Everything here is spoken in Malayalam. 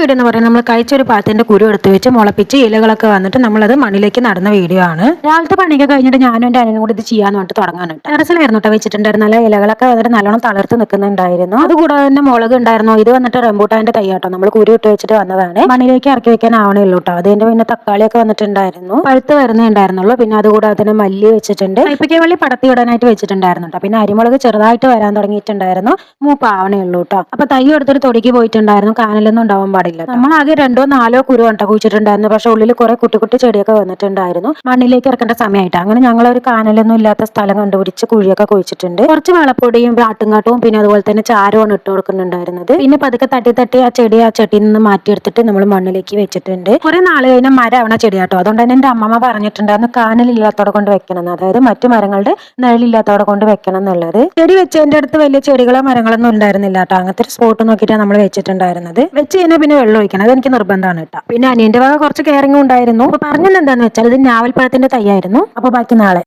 വീഡിയോ എന്ന് പറയുന്നത് നമ്മൾ കഴിച്ച ഒരു പഴത്തിന്റെ കുരു എടുത്ത് വെച്ച് മുളപ്പിച്ച് ഇലകളൊക്കെ വന്നിട്ട് നമ്മളത് മണ്ണിലേക്ക് നടന്ന വീഡിയോ ആണ്. രാവിലത്തെ പണിയൊക്കെ കഴിഞ്ഞിട്ട് ഞാനും എന്റെ അനിയനും കൂടി ഇത് ചെയ്യാന്ന് പറഞ്ഞിട്ട് തുടങ്ങാനുണ്ട് ടെറസിലായിരുന്നു കേട്ടോ വെച്ചിട്ടുണ്ടായിരുന്നു നല്ല ഇലകളൊക്കെ വന്നിട്ട് നല്ലോണം തളർത്ത് നിൽക്കുന്നുണ്ടായിരുന്നു. അതുകൂടാതെ തന്നെ മുളക് ഉണ്ടായിരുന്നു. ഇത് വന്നിട്ട് റംബൂട്ടാന്റെ തയ്യാട്ടോ നമ്മൾ കുരു ഇട്ട് വെച്ചിട്ട് വന്നതാണ്. മണ്ണിലേക്ക് ഇറക്കി വെക്കാൻ ആവണേ ഉള്ളൂ കേട്ടോ. അതിന്റെ പിന്നെ തക്കാളിയൊക്കെ വന്നിട്ടുണ്ടായിരുന്നു. പഴുത്ത് വരുന്നേ ഉണ്ടായിരുന്നുള്ളൂ. പിന്നെ അതുകൂടാതെ തന്നെ മല്ലി വെച്ചിട്ടുണ്ട്. കൈപ്പയ്ക്ക വള്ളി പടത്തി ഇടാനായിട്ട് വെച്ചിട്ടുണ്ടായിരുന്നു പിന്നെ അരിമുളക് ചെറുതായിട്ട് വരാൻ തുടങ്ങിയിട്ടുണ്ടായിരുന്നു. മൂപ്പാവണേ ഉള്ളൂ കേട്ടോ. അപ്പൊ തൈ എടുത്തിട്ട് തൊടിക്ക് പോയിട്ടുണ്ടായിരുന്നു. കാനലൊന്നും ഉണ്ടാവാൻ പാടില്ല. നമ്മൾ ആകെ രണ്ടോ നാലോ കുരു കണ്ട കുഴിച്ചിട്ടുണ്ടായിരുന്നു. പക്ഷെ ഉള്ളിൽ കുറെ കുട്ടി കുട്ടി ചെടിയൊക്കെ വന്നിട്ടുണ്ടായിരുന്നു. മണ്ണിലേക്ക് ഇറക്കേണ്ട സമയമായിട്ട് അങ്ങനെ ഞങ്ങൾ ഒരു കാനലൊന്നും ഇല്ലാത്ത സ്ഥലം കണ്ടുപിടിച്ച് കുഴിയൊക്കെ കുഴിച്ചിട്ടുണ്ട്. കുറച്ച് വളപ്പൊടിയും ആട്ടുംകാട്ടവും പിന്നെ അതുപോലെ തന്നെ ചാരമാണ് ഇട്ട് കൊടുക്കുന്നുണ്ടായിരുന്നത്. പിന്നെ പതുക്കെ തട്ടി തട്ടി ആ ചെടി ആ ചെടിയിൽ നിന്ന് മാറ്റിയെടുത്തിട്ട് നമ്മൾ മണ്ണിലേക്ക് വെച്ചിട്ടുണ്ട്. കുറെ നാൾ കഴിഞ്ഞാൽ മരം ആവണ ചെടിയാട്ടോ. അതുകൊണ്ട് തന്നെ എന്റെ അമ്മമ്മ പറഞ്ഞിട്ടുണ്ടായിരുന്നു കാനലില്ലാത്തോടെ കൊണ്ട് വെക്കണം അതായത് മറ്റു മരങ്ങളുടെ നിഴലില്ലാത്തോടെ കൊണ്ട് വെക്കണം എന്നുള്ളത്. ചെടി വെച്ചതിന്റെ അടുത്ത് വലിയ ചെടികളോ മരങ്ങളൊന്നും ഉണ്ടായിരുന്നില്ല കേട്ടോ അങ്ങനത്തെ ഒരു സ്പോട്ട് നോക്കിയിട്ടാണ് നമ്മൾ വെച്ചിട്ടുണ്ടായിരുന്നത്. വെച്ച് കഴിഞ്ഞാൽ പിന്നെ വെള്ളം ഒഴിക്കണം. അതെനിക്ക് നിർബന്ധമാണ് കേട്ടോ പിന്നെ അനിയന്റെ വക കുറച്ച് കെയറിംഗ് ഉണ്ടായിരുന്നു. അപ്പൊ പറഞ്ഞത് എന്താന്ന് വെച്ചാൽ ഇത് ഞാവൽപ്പഴത്തിന്റെ തൈയായിരുന്നു അപ്പൊ ബാക്കി നാളെ.